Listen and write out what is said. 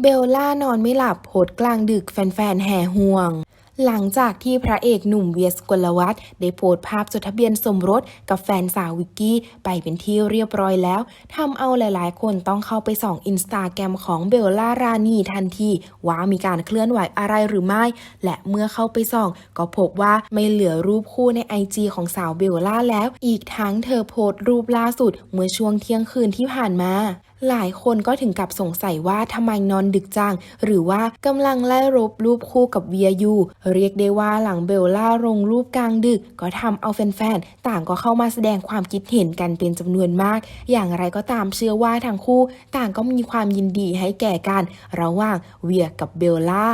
เบลล่านอนไม่หลับโพสกลางดึกแฟนๆ แห่ห่วง หลังจากที่พระเอกหนุ่มเวียสกลวัฒน์ได้โพสภาพจดทะเบียนสมรสกับแฟนสาววิกกี้ ไปเป็นที่เรียบร้อยแล้วทำเอาหลายๆ คนต้องเข้าไปส่องอินสตาแกรมของเบลล่ารานีทันที ว่ามีการเคลื่อนไหวอะไรหรือไม่ และเมื่อเข้าไปส่อง ก็พบว่าไม่เหลือรูปคู่ในไอจีของสาวเบลล่าแล้ว อีกทั้งเธอโพสต์รูปล่าสุดเมื่อช่วงเที่ยงคืนที่ผ่านมาหลายคนก็ถึงกับสงสัยว่าทำไมนอนดึกจัง หรือว่ากำลังไล่รบรูปคู่กับเวียยู เรียกได้ว่าหลังเบลล่าลงรูปกลางดึก ก็ทำเอาแฟนๆ ต่างก็เข้ามาแสดงความคิดเห็นกันเป็นจำนวนมาก อย่างไรก็ตามเชื่อว่าทั้งคู่ ต่างก็มีความยินดีให้แก่กัน ระหว่างเวียกับเบลล่า